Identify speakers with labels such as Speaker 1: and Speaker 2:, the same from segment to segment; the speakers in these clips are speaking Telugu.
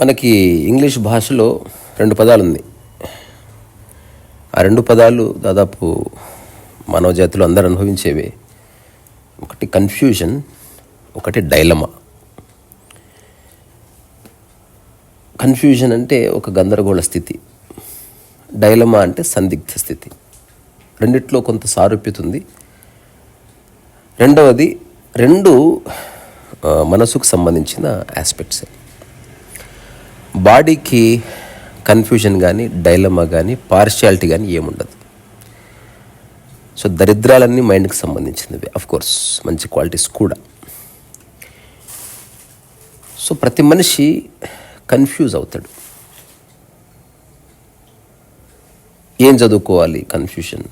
Speaker 1: మనకి ఇంగ్లీష్ భాషలో రెండు పదాలు ఉంది ఆ రెండు పదాలు దాదాపు మానవ జాతిలో అందరూ అనుభవించేవే. ఒకటి కన్ఫ్యూజన్ ఒకటి డైలమా కన్ఫ్యూజన్ అంటే ఒక గందరగోళ స్థితి. డైలమా అంటే సందిగ్ధ స్థితి. రెండిట్లో కొంత సారూప్యత ఉంది. రెండవది రెండు మనసుకు సంబంధించిన ఆస్పెక్ట్సే బాడీకి కన్ఫ్యూజన్ కానీ డైలమా కానీ పార్షియాలిటీ కానీ ఏముండదు. సో దరిద్రాలన్నీ మైండ్కి సంబంధించినవి. కోర్స్ మంచి క్వాలిటీస్ కూడా. సో ప్రతి మనిషి కన్ఫ్యూజ్ అవుతాడు. ఏం చదువుకోవాలి? కన్ఫ్యూజన్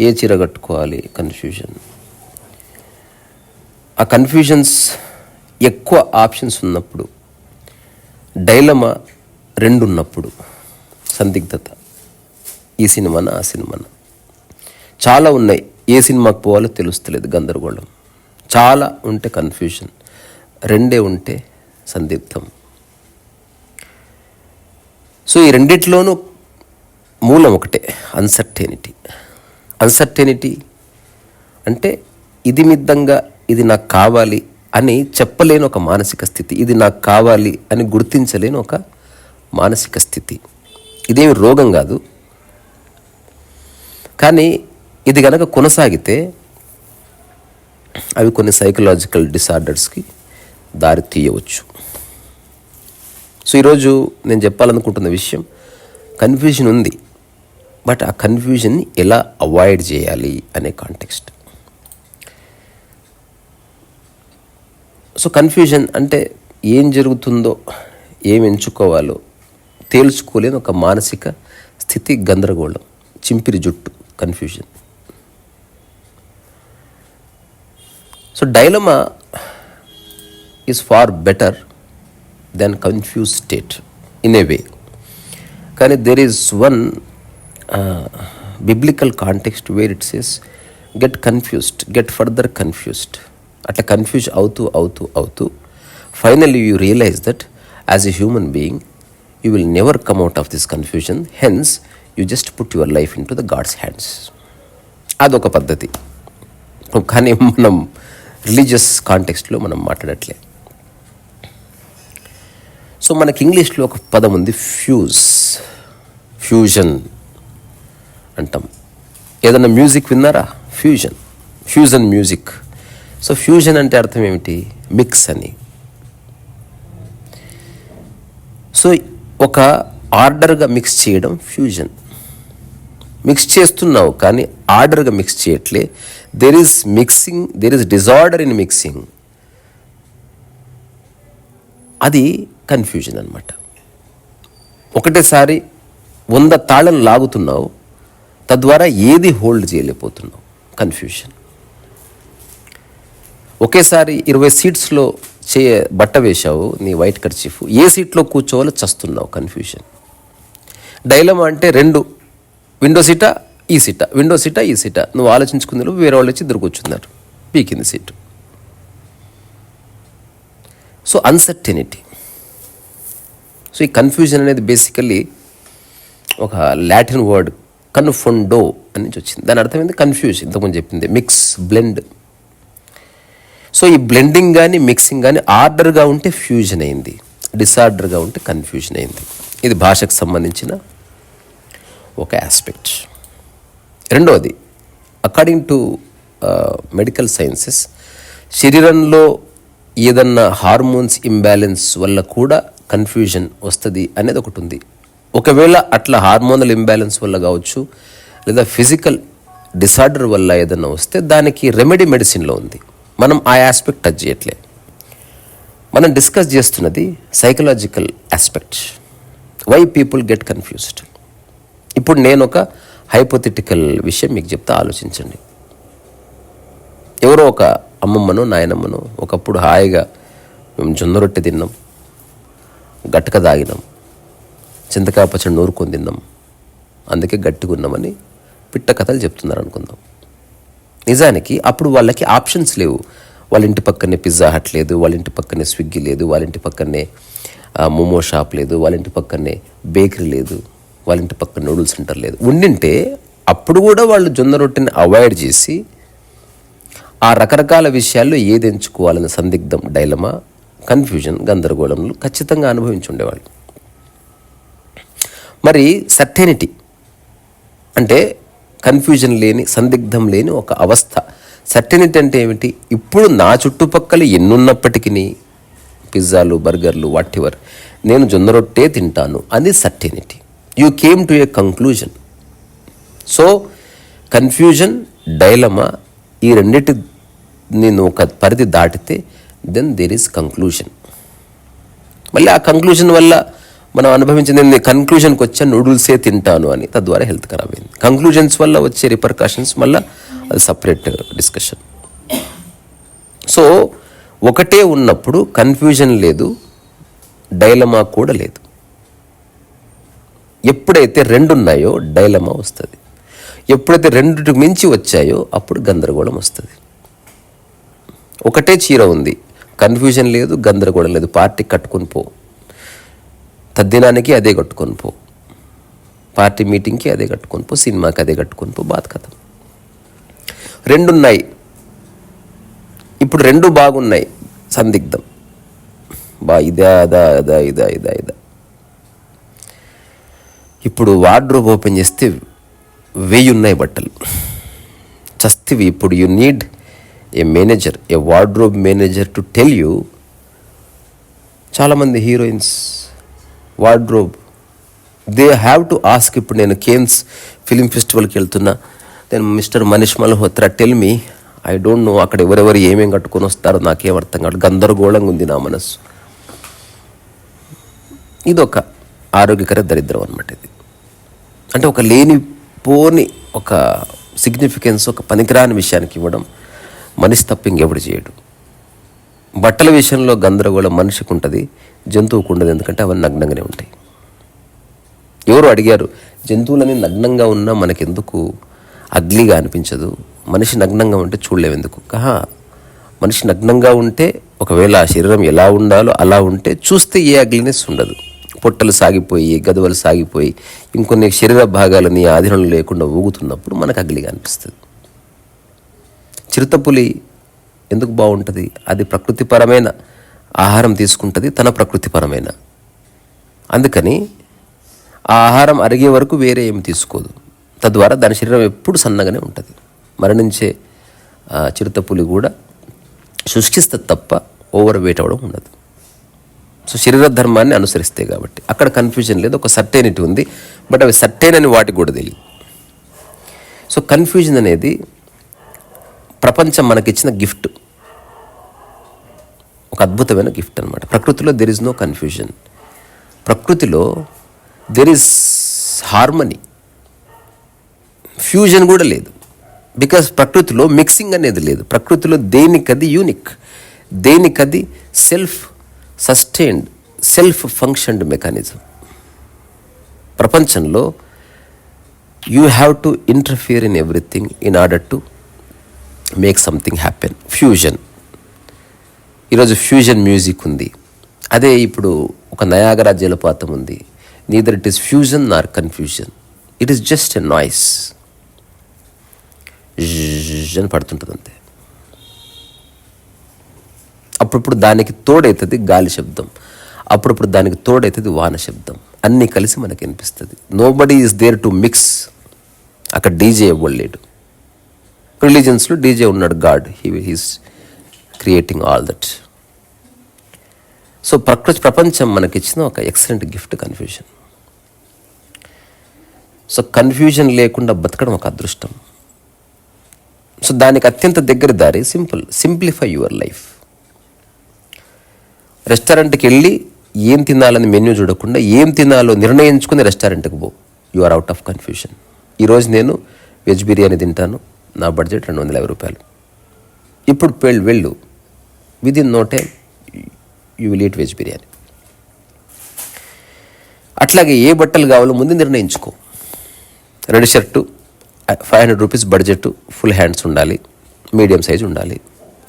Speaker 1: ఏ చీర కట్టుకోవాలి? కన్ఫ్యూజన్ ఆ కన్ఫ్యూజన్స్ ఎక్కువ ఆప్షన్స్ ఉన్నప్పుడు డైలమా రెండు ఉన్నప్పుడు సందిగ్ధత. ఈ సినిమాన ఆ సినిమాన? చాలా ఉన్నాయి. ఏ సినిమాకి పోవాలో తెలుస్తలేదు గందరగోళం. చాలా ఉంటే కన్ఫ్యూజన్ రెండే ఉంటే సందిగ్ధం. సో ఈ రెండిట్లోనూ మూలం ఒకటే అన్సర్టెనిటీ అన్సర్టెనిటీ అంటే ఇది మిద్దంగా ఇది నాకు కావాలి అని చెప్పలేని ఒక మానసిక స్థితి. ఇది నాకు కావాలి అని గుర్తించలేని ఒక మానసిక స్థితి. ఇదేమి రోగం కాదు. కానీ ఇది గనక కొనసాగితే అవి కొన్ని సైకలాజికల్ డిసార్డర్స్కి దారి తీయవచ్చు. సో ఈరోజు నేను చెప్పాలనుకుంటున్న విషయం కన్ఫ్యూజన్ ఉంది. బట్ ఆ కన్ఫ్యూజన్ని ఎలా అవాయిడ్ చేయాలి అనే కాంటెక్స్ట్ సో కన్ఫ్యూజన్ అంటే ఏం జరుగుతుందో ఏం ఎంచుకోవాలో తేల్చుకోలేని ఒక మానసిక స్థితి గందరగోళం చింపిరి జుట్టు confusion. So dilemma is far better than confuse state in a way కానీ there is one biblical context where it says get confused get further confused అట్లా కన్ఫ్యూజ్ అవుతూ అవుతూ అవుతూ finally you realize that as a human being you will never come out of this confusion hence you just put your life into the God's hands అదొక పద్ధతి. కానీ మనం రిలీజియస్ కాంటెక్స్ట్లో మనం మాట్లాడట్లే. సో మనకి ఇంగ్లీష్లో ఒక పదం ఉంది ఫ్యూజ్ ఫ్యూజన్ అంటాం. ఏదన్నా మ్యూజిక్ విన్నారా? Fusion fusion music so fusion అంటే అర్థం ఏమిటి? మిక్స్ అని. సో ఒక ఆర్డర్గా మిక్స్ చేయడం ఫ్యూజన్ మిక్స్ చేస్తున్నావు కానీ ఆర్డర్గా మిక్స్ చేయట్లే. There is mixing there is disorder in mixing అది కన్ఫ్యూజన్ అనమాట ఒకటేసారి వంద తాళం లాగుతున్నావు. తద్వారా ఏది హోల్డ్ చేయలేకపోతున్నావు? కన్ఫ్యూజన్ ఒకేసారి ఇరవై సీట్స్లో చే బట్ట వేశావు నీ వైట్ కర్చీఫ్. ఏ సీట్లో కూర్చోవాలో చస్తున్నావు? కన్ఫ్యూజన్ డైలమా అంటే రెండు. విండో సీటా? ఈ సీటా. విండో సీటా? ఈ సీటా. నువ్వు ఆలోచించుకుందులో వేరే వాళ్ళు వచ్చి ఇద్దరు కూర్చున్నారు. పీకింది సీటు. సో అన్సర్టెనిటీ సో ఈ కన్ఫ్యూజన్ అనేది బేసికల్లీ ఒక లాటిన్ వర్డ్ కన్ఫొండో అని వచ్చింది. దాని అర్థం ఏంటి కన్ఫ్యూజ్ ఇంతకుముందు చెప్పింది. మిక్స్ బ్లెండ్ సో ఈ బ్లెండింగ్ కానీ మిక్సింగ్ కానీ ఆర్డర్గా ఉంటే ఫ్యూజన్ అయింది. డిసార్డర్గా ఉంటే కన్ఫ్యూజన్ అయింది. ఇది భాషకు సంబంధించిన ఒక ఆస్పెక్ట్ రెండవది అకార్డింగ్ టు మెడికల్ సైన్సెస్ శరీరంలో ఏదన్నా హార్మోన్స్ ఇంబ్యాలెన్స్ వల్ల కూడా కన్ఫ్యూజన్ వస్తుంది అనేది ఒకటి ఉంది. ఒకవేళ అట్లా హార్మోనల్ ఇంబ్యాలెన్స్ వల్ల కావచ్చు లేదా ఫిజికల్ డిసార్డర్ వల్ల ఏదన్నా వస్తే దానికి రెమెడీ మెడిసిన్లో ఉంది. మనం ఆ ఆస్పెక్ట్ టచ్ చేయట్లే. మనం డిస్కస్ చేస్తున్నది psychological aspect why people get confused ఇప్పుడు నేను ఒక హైపోథెటికల్ విషయం మీకు చెప్తా ఆలోచించండి. ఎవరో ఒక అమ్మమ్మను నాయనమ్మను ఒకప్పుడు హాయిగా మేము జొన్న రొట్టె తిన్నాం గట్టక తాగినాం చింతకాయ పచ్చడి నూరుకొని తిన్నాం అందుకే గట్టిగా ఉన్నామని పిట్ట కథలు చెప్తున్నారు అనుకుందాం. నిజానికి అప్పుడు వాళ్ళకి ఆప్షన్స్ లేవు. వాళ్ళ ఇంటి పక్కనే పిజ్జా హట్ లేదు వాళ్ళ ఇంటి పక్కనే స్విగ్గీ లేదు వాళ్ళ ఇంటి పక్కనే మోమో షాప్ లేదు వాళ్ళ ఇంటి పక్కనే బేకరీ లేదు వాళ్ళ ఇంటి పక్కన నూడిల్స్ సెంటర్ లేదు. ఉండింటే అప్పుడు కూడా వాళ్ళు జొన్న రొట్టెని అవాయిడ్ చేసి ఆ రకరకాల విషయాల్లో ఏది ఎంచుకోవాలని సందిగ్ధం డైలమా కన్ఫ్యూజన్ గందరగోళంలో ఖచ్చితంగా అనుభవించి ఉండేవాళ్ళు. మరి సర్టెనిటీ అంటే కన్ఫ్యూజన్ లేని సందిగ్ధం లేని ఒక అవస్థ. సర్టెనిటీ అంటే ఏమిటి? ఇప్పుడు నా చుట్టుపక్కల ఎన్నున్నప్పటికీ పిజ్జాలు బర్గర్లు వాట్ నేను జొన్న రొట్టే తింటాను అది certainty. You came to a conclusion so confusion dilemma ఈ రెండిటి నేను ఒక పరిధి దాటితే దెన్ దేర్ ఈస్ కంక్లూజన్ మళ్ళీ ఆ కంక్లూజన్ వల్ల మనం అనుభవించింది నేను కన్క్లూజన్కి వచ్చా నూడిల్సే తింటాను అని. తద్వారా హెల్త్ ఖరాబ్ అయింది. కంక్లూజన్స్ వల్ల వచ్చే రిపర్కాషన్స్ మళ్ళీ అది సపరేట్ డిస్కషన్ సో ఒకటే ఉన్నప్పుడు కన్ఫ్యూజన్ లేదు డైలమా కూడా లేదు. ఎప్పుడైతే రెండు ఉన్నాయో డైలమా వస్తుంది. ఎప్పుడైతే రెండుకి మించి వచ్చాయో అప్పుడు గందరగోళం వస్తుంది. ఒకటే చీర ఉంది. కన్ఫ్యూజన్ లేదు గందరగోళం లేదు. పార్టీ కట్టుకుని పో. తద్దినానికి అదే కట్టుకొని పో. పార్టీ మీటింగ్కి అదే కట్టుకొని పో సినిమాకి అదే కట్టుకొని పో బాధ కథ రెండున్నాయి. ఇప్పుడు రెండు బాగున్నాయి. సందిగ్ధం. బా ఇదా అదా అదా ఇదా ఇదా ఇదా. ఇప్పుడు వార్డ్రోబ్ ఓపెన్ చేస్తే వెయ్యి ఉన్నాయి బట్టలు చస్తివి ఇప్పుడు you need a manager a wardrobe manager to tell you. చాలామంది heroines wardrobe they have to ask ఇప్పుడు నేను కేన్స్ ఫిలిం ఫెస్టివల్కి వెళ్తున్నా. Then mister Manish Malhotra tell me I don't know అక్కడ ఎవరెవరు ఏమేం కట్టుకొని వస్తారో నాకేం అర్థం కాదు గందరగోళంగా ఉంది నా మనస్సు. ఇది ఒక ఆరోగ్యకర దరిద్రం అనమాట ఇది. అంటే ఒక లేనిపోని ఒక సిగ్నిఫికెన్స్ ఒక పనికిరాని విషయానికి ఇవ్వడం మనిషి తప్పింగ్ ఎవడు చేయడు. బట్టల విషయంలో గందరగోళం మనిషికి ఉంటుంది జంతువుకు ఉండదు ఎందుకంటే అవన్నీ నగ్నంగానే ఉంటాయి. ఎవరు అడిగారు జంతువులని నగ్నంగా ఉన్నా మనకెందుకు? అగ్లీగా అనిపించదు. మనిషి నగ్నంగా ఉంటే చూడలేము ఎందుకు కహా మనిషి నగ్నంగా ఉంటే ఒకవేళ ఆ శరీరం ఎలా ఉండాలో అలా ఉంటే చూస్తే ఏ అగ్లీనెస్ ఉండదు పొట్టలు సాగిపోయి గదువలు సాగిపోయి ఇంకొన్ని శరీర భాగాలని ఆధీనంలో లేకుండా ఊగుతున్నప్పుడు మనకు అగ్లిగా అనిపిస్తుంది. చిరుతపులి ఎందుకు బాగుంటుంది? అది ప్రకృతిపరమైన ఆహారం తీసుకుంటుంది తన ప్రకృతిపరమైన. అందుకని ఆ ఆహారం అరిగే వరకు వేరే ఏమి తీసుకోదు. తద్వారా దాని శరీరం ఎప్పుడు సన్నగానే ఉంటుంది. మరణించే చిరుతపులి కూడా శుష్కిస్తుంది తప్ప ఓవర్ వెయిట్ అవ్వడం ఉండదు. సో శరీర ధర్మాన్ని అనుసరిస్తే కాబట్టి. అక్కడ కన్ఫ్యూజన్ లేదు ఒక సర్టైనిటీ ఉంది బట్ అవి సర్టైన్ అని వాటికి కూడా తెలియదు. సో కన్ఫ్యూజన్ అనేది ప్రపంచం మనకిచ్చిన గిఫ్ట్ ఒక అద్భుతమైన గిఫ్ట్ అనమాట ప్రకృతిలో దెర్ ఇస్ నో కన్ఫ్యూజన్ ప్రకృతిలో దెర్ ఇస్ హార్మనీ ఫ్యూజన్ కూడా లేదు. బికాస్ ప్రకృతిలో మిక్సింగ్ అనేది లేదు. ప్రకృతిలో దేనికది unique దేనికది self sustained self functioned mechanism ప్రపంచంలో you have to interfere in everything in order to make something happen fusion ఈరోజు ఫ్యూజన్ మ్యూజిక్ ఉంది. అదే ఇప్పుడు ఒక నయాగరా జలపాతం ఉంది. Neither it is fusion or confusion it is just a noise అని పడుతుంటుంది అంతే. అప్పుడప్పుడు దానికి తోడవుతుంది గాలి శబ్దం. అప్పుడప్పుడు దానికి తోడవుతుంది వాన శబ్దం. అన్నీ కలిసి మనకి అనిపిస్తుంది nobody is there to mix అక్కడ డీజే ఇవ్వలేడు రిలీజన్స్లో డీజే ఉన్నాడు God. He he's creating all that so ప్రకృతి ప్రపంచం మనకిచ్చిన ఒక excellent gift confusion so confusion లేకుండా బతకడం ఒక అదృష్టం సో దానికి అత్యంత దగ్గర దారి సింపుల్ సింప్లిఫై యువర్ లైఫ్ రెస్టారెంట్కి వెళ్ళి ఏం తినాలని మెన్యూ చూడకుండా ఏం తినాలో నిర్ణయించుకుని రెస్టారెంట్కి పో you are out of confusion ఈరోజు నేను వెజ్ బిర్యానీ తింటాను నా బడ్జెట్ రెండు వందల యాభై రూపాయలు. ఇప్పుడు పెళ్ళి వెళ్ళు. Within no time you will eat veg biryani అట్లాగే ఏ బట్టలు కావాలో ముందు నిర్ణయించుకో. Red shirt five hundred rupees budget full hands ఉండాలి మీడియం సైజ్ ఉండాలి.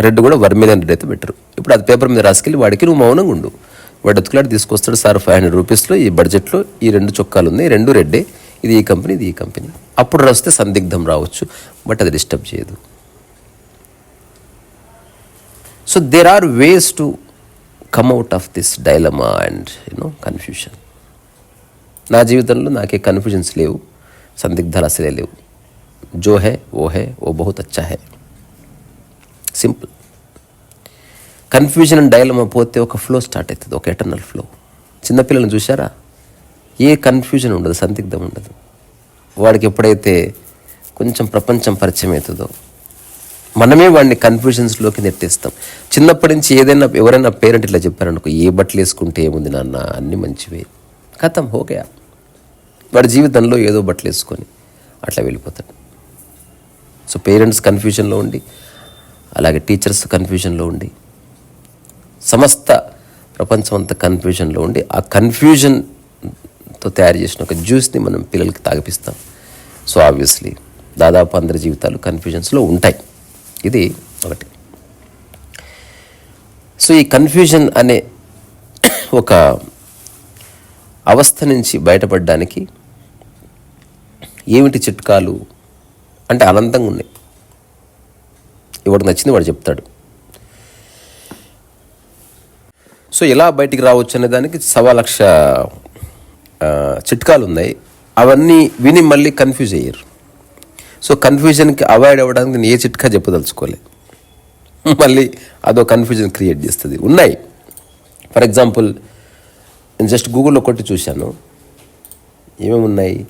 Speaker 1: రెడ్ కూడా వర్మిలియన్ రెడ్ అయితే బెటర్. ఇప్పుడు అది పేపర్ మీద రాసుకెళ్ళి వాడికి నువ్వు మౌనంగా ఉండు. వాడు ఎత్తుకులాడి తీసుకొస్తాడు సార్ ఫైవ్ హండ్రెడ్ రూపీస్లో ఈ బడ్జెట్లో ఈ రెండు చొక్కాలు ఉన్నాయి రెండు రెడ్డే ఇది ఈ కంపెనీ ఇది ఈ కంపెనీ అప్పుడు రాస్తే సందిగ్ధం రావచ్చు బట్ అది డిస్టర్బ్ చేయదు. So there are ways to come out of this dilemma and you know confusion నా జీవితంలో నాకే కన్ఫ్యూజన్స్ లేవు. సందిగ్ధాలు అసలే లేవు. జో హే ఓ హే ఓ బహుత్ అచ్చా హే. సింపుల్ కన్ఫ్యూజన్ అండ్ డైలమా పోతే ఒక ఫ్లో స్టార్ట్ అవుతుంది ఒక ఎటర్నల్ ఫ్లో చిన్నపిల్లల్ని చూసారా ఏ కన్ఫ్యూజన్ ఉండదు సందిగ్ధం ఉండదు. వాడికి ఎప్పుడైతే కొంచెం ప్రపంచం పరిచయం అవుతుందో మనమే వాడిని కన్ఫ్యూజన్స్లోకి నెట్టేస్తాం. చిన్నప్పటి నుంచి ఏదైనా ఎవరైనా పేరెంట్ ఇట్లా చెప్పారనుకో ఏ బట్టలు వేసుకుంటే ఏముంది నాన్న? అన్నీ మంచివే. కథం ఓకే. వాడి జీవితంలో ఏదో బట్టలు వేసుకొని అట్లా వెళ్ళిపోతాడు. సో పేరెంట్స్ కన్ఫ్యూజన్లో ఉండి అలాగే టీచర్స్ కన్ఫ్యూజన్లో ఉండి సమస్త ప్రపంచం అంతా కన్ఫ్యూజన్లో ఉండి ఆ కన్ఫ్యూజన్తో తయారు చేసిన ఒక జ్యూస్ని మనం పిల్లలకి తాగిపిస్తాం. సో ఆబ్వియస్లీ దాదాపు అందరి జీవితాలు కన్ఫ్యూజన్స్లో ఉంటాయి. ఇది ఒకటి. సో ఈ కన్ఫ్యూజన్ అనే ఒక అవస్థ నుంచి బయటపడడానికి ఏమిటి చిట్కాలు? అంటే అనంతంగా ఉన్నాయి. ఎవరికి నచ్చింది వాడు చెప్తాడు. సో ఎలా బయటికి రావచ్చు అనే దానికి సవా లక్ష చిట్కాలు ఉన్నాయి. అవన్నీ విని మళ్ళీ కన్ఫ్యూజ్ అయ్యారు. సో కన్ఫ్యూజన్కి అవాయిడ్ అవ్వడానికి నేను ఏ చిట్కా చెప్పదలుచుకోలే. మళ్ళీ అదో కన్ఫ్యూజన్ క్రియేట్ చేస్తుంది. ఉన్నాయి. ఫర్ ఎగ్జాంపుల్ నేను జస్ట్ గూగుల్లో కొట్టి చూశాను. ఏమేమి ఉన్నాయి?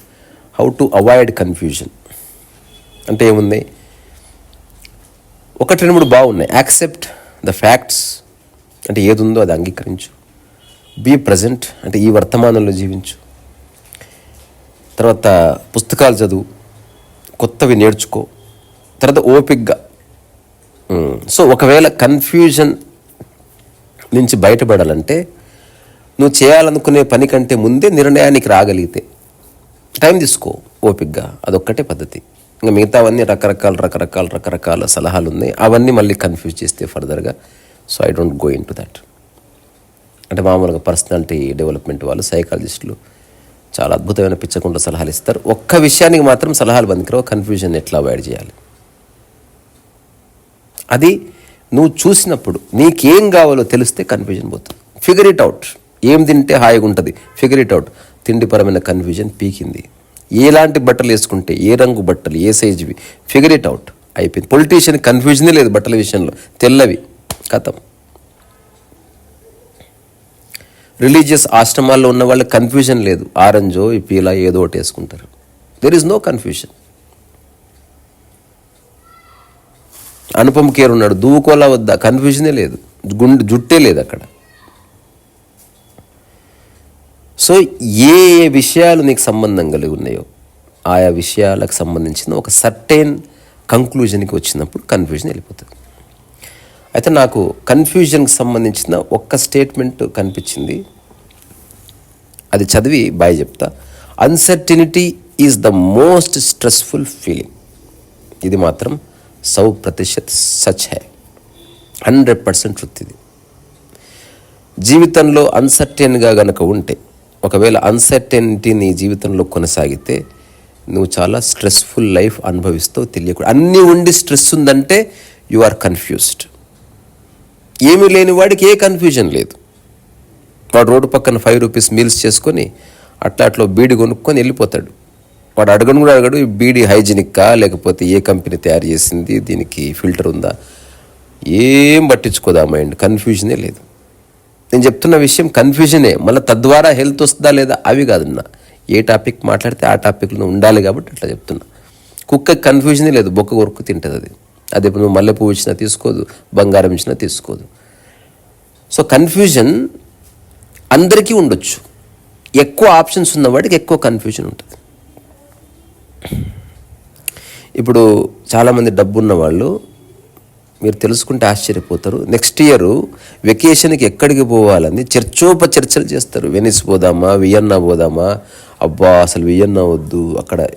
Speaker 1: హౌ టు అవాయిడ్ కన్ఫ్యూజన్ అంటే ఏముంది? ఒకటి రెండు మూడు బాగున్నాయి. యాక్సెప్ట్ ద ఫ్యాక్ట్స్ అంటే ఏది ఉందో అది అంగీకరించు. బీ ప్రజెంట్ అంటే ఈ వర్తమానంలో జీవించు. తర్వాత పుస్తకాలు చదువు. కొత్తవి నేర్చుకో. తర్వాత ఓపిక్గా ఉమ్, సో ఒకవేళ కన్ఫ్యూజన్ నుంచి బయటపడాలంటే నువ్వు చేయాలనుకునే పని కంటే ముందే నిర్ణయానికి రాగలిగితే టైం తీసుకో ఓపిక్గా అదొక్కటే పద్ధతి. ఇంకా మిగతావన్నీ రకరకాల రకరకాల రకరకాల సలహాలు ఉన్నాయి అవన్నీ మళ్ళీ కన్ఫ్యూజ్ చేస్తే ఫర్దర్గా so I don't go into that అంటే మామూలుగా పర్సనాలిటీ డెవలప్మెంట్ వాళ్ళు సైకాలజిస్టులు చాలా అద్భుతమైన పిచ్చకుండా సలహాలు ఇస్తారు. ఒక్క విషయానికి మాత్రం సలహాలు బందికరావు కన్ఫ్యూజన్ ఎట్లా అవాయిడ్ చేయాలి? అది నువ్వు చూసినప్పుడు నీకేం కావాలో తెలిస్తే కన్ఫ్యూజన్ పోతుంది. ఫిగర్ ఇట్ అవుట్ ఏం తింటే హాయిగా ఉంటుంది? ఫిగర్ ఇట్ అవుట్ తిండిపరమైన కన్ఫ్యూజన్ పీకింది. ఎలాంటి బట్టలు వేసుకుంటే ఏ రంగు బట్టలు ఏ సైజువి ఫిగర్ ఇట్ అవుట్ అయిపోయింది. పొలిటీషియన్ కన్ఫ్యూజనే లేదు బట్టల విషయంలో. తెల్లవి. కథం. రిలీజియస్ ఆశ్రమాల్లో ఉన్న వాళ్ళకి కన్ఫ్యూజన్ లేదు. ఆరెంజో ఈ పీలా ఏదో ఒకటి వేసుకుంటారు. There is no confusion Anupam Kher ఉన్నాడు. దూకోలా వద్దా? కన్ఫ్యూజనే లేదు. గుండె జుట్టే లేదు అక్కడ. సో ఏ ఏ విషయాలు నీకు సంబంధం కలిగి ఉన్నాయో ఆయా విషయాలకు సంబంధించిన ఒక సర్టైన్ కంక్లూజన్కి వచ్చినప్పుడు కన్ఫ్యూజన్ వెళ్ళిపోతుంది. అయితే నాకు కన్ఫ్యూజన్కి సంబంధించిన ఒక్క స్టేట్మెంట్ కనిపించింది. అది చదివి బాయ్ చెప్తా. Uncertainty is the most stressful feeling ఇది మాత్రం సౌ ప్రతిశత్ సచ్ హై. హండ్రెడ్ పర్సెంట్ ట్రుత్ ఇది. జీవితంలో అన్సర్టెన్గా గనక ఉంటే ఒకవేళ అన్సర్టెనిటీ నీ జీవితంలో కొనసాగితే నువ్వు చాలా స్ట్రెస్ఫుల్ లైఫ్ అనుభవిస్తావు తెలియకూడదు. అన్నీ ఉండి స్ట్రెస్ ఉందంటే యు ఆర్ కన్ఫ్యూజ్డ్ ఏమీ లేని వాడికి ఏ కన్ఫ్యూజన్ లేదు. వాడు రోడ్డు పక్కన ఫైవ్ రూపీస్ మీల్స్ చేసుకొని అట్లా అట్లా బీడి కొనుక్కొని వెళ్ళిపోతాడు. వాడు అడగను కూడా అడగడు ఈ బీడి హైజీనిక్కా? లేకపోతే ఏ కంపెనీ తయారు చేసింది? దీనికి ఫిల్టర్ ఉందా? ఏం పట్టించుకోదా మైండ్ కన్ఫ్యూజనే లేదు. నేను చెప్తున్న విషయం కన్ఫ్యూజనే మళ్ళీ తద్వారా హెల్త్ వస్తుందా లేదా? అవి కాదన్నా ఏ టాపిక్ మాట్లాడితే ఆ టాపిక్లో ఉండాలి కాబట్టి అట్లా చెప్తున్నా. కుక్క కన్ఫ్యూజనే లేదు. బొక్క కొరకు తింటుంది అది. అదే ఇప్పుడు నువ్వు మల్లెపూ ఇచ్చినా తీసుకోదు బంగారం ఇచ్చినా తీసుకోదు. సో కన్ఫ్యూజన్ అందరికీ ఉండొచ్చు. ఎక్కువ ఆప్షన్స్ ఉన్నవాడికి ఎక్కువ కన్ఫ్యూజన్ ఉంటుంది. ఇప్పుడు చాలామంది డబ్బు ఉన్న వాళ్ళు మీరు తెలుసుకుంటే ఆశ్చర్యపోతారు. నెక్స్ట్ ఇయర్ వెకేషన్కి ఎక్కడికి పోవాలని చర్చోప చర్చలు చేస్తారు. వెనిస్ పోదామా? వియన్నా పోదామా? అబ్బా అసలు వియన్నా వద్దు. అక్కడ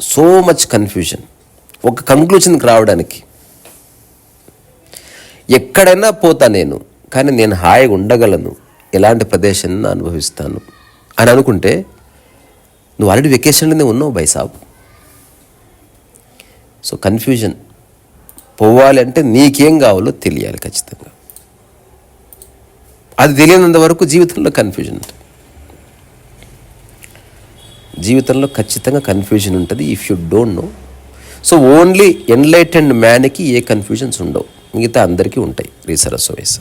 Speaker 1: సో మచ్ కన్ఫ్యూజన్ ఒక కంక్లూషన్కి రావడానికి. ఎక్కడైనా పోతా నేను కానీ నేను హాయిగా ఉండగలను. ఎలాంటి ప్రదేశాన్ని అనుభవిస్తాను? అని అనుకుంటే నువ్వు ఆల్రెడీ వెకేషన్లోనే ఉన్నావు బైసాబ్. సో కన్ఫ్యూజన్ పోవాలంటే నీకేం కావాలో తెలియాలి ఖచ్చితంగా. అది తెలియనంత వరకు జీవితంలో కన్ఫ్యూజన్ ఉంటుంది. జీవితంలో ఖచ్చితంగా కన్ఫ్యూజన్ ఉంటుంది if you don't know so only enlightened మ్యాన్కి ఏ కన్ఫ్యూజన్స్ ఉండవు. మిగతా అందరికీ ఉంటాయి. రీసరస్ వయసు